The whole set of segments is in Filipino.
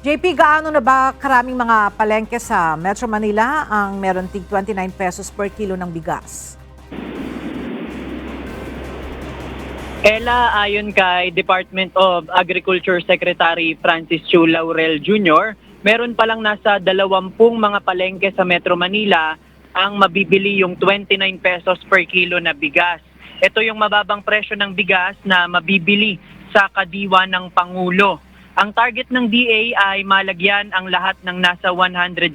JP, gaano na ba karaming mga palengke sa Metro Manila ang meron tig 29 pesos per kilo ng bigas? Ella, ayon kay Department of Agriculture Secretary Francis Chu Laurel Jr., meron palang nasa 20 mga palengke sa Metro Manila ang mabibili yung 29 pesos per kilo na bigas. Ito yung mababang presyo ng bigas na mabibili sa kadiwa ng Pangulo. Ang target ng DA ay malagyan ang lahat ng nasa 150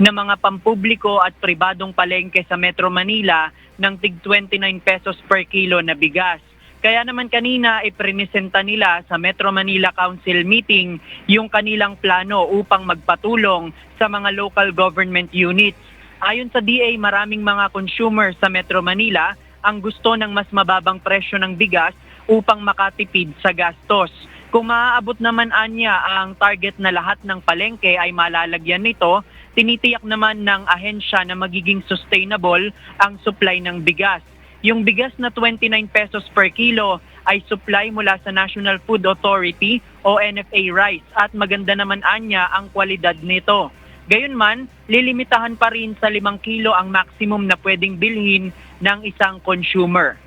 na mga pampubliko at pribadong palengke sa Metro Manila ng tig 29 pesos per kilo na bigas. Kaya naman kanina iprinisenta nila sa Metro Manila Council meeting yung kanilang plano upang magpatulong sa mga local government units. Ayon sa DA, maraming mga consumer sa Metro Manila ang gusto ng mas mababang presyo ng bigas upang makatipid sa gastos. Kung maaabot naman anya ang target na lahat ng palengke ay malalagyan nito, tinitiyak naman ng ahensya na magiging sustainable ang supply ng bigas. Yung bigas na 29 pesos per kilo ay supply mula sa National Food Authority o NFA rice at maganda naman anya ang kwalidad nito. Gayunman, lilimitahan pa rin sa 5 kilo ang maximum na pwedeng bilhin ng isang consumer.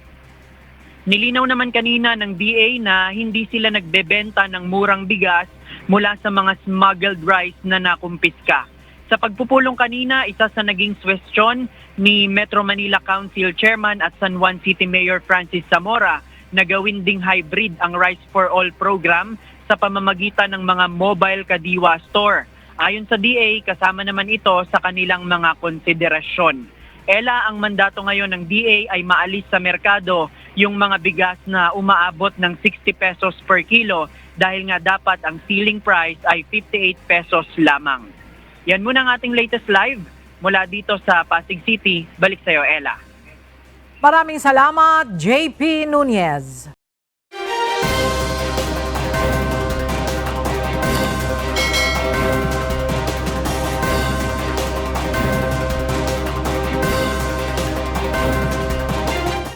Nilinaw naman kanina ng DA na hindi sila nagbebenta ng murang bigas mula sa mga smuggled rice na nakumpiska. Sa pagpupulong kanina, isa sa naging swestyon ni Metro Manila Council Chairman at San Juan City Mayor Francis Zamora na gawin ding hybrid ang Rice for All program sa pamamagitan ng mga mobile kadiwa store. Ayon sa DA, kasama naman ito sa kanilang mga konsiderasyon. Ela, ang mandato ngayon ng DA ay maalis sa merkado yung mga bigas na umaabot ng 60 pesos per kilo dahil nga dapat ang ceiling price ay 58 pesos lamang. Yan muna ang ating latest live mula dito sa Pasig City. Balik sa'yo, Ella. Maraming salamat, JP Nunez.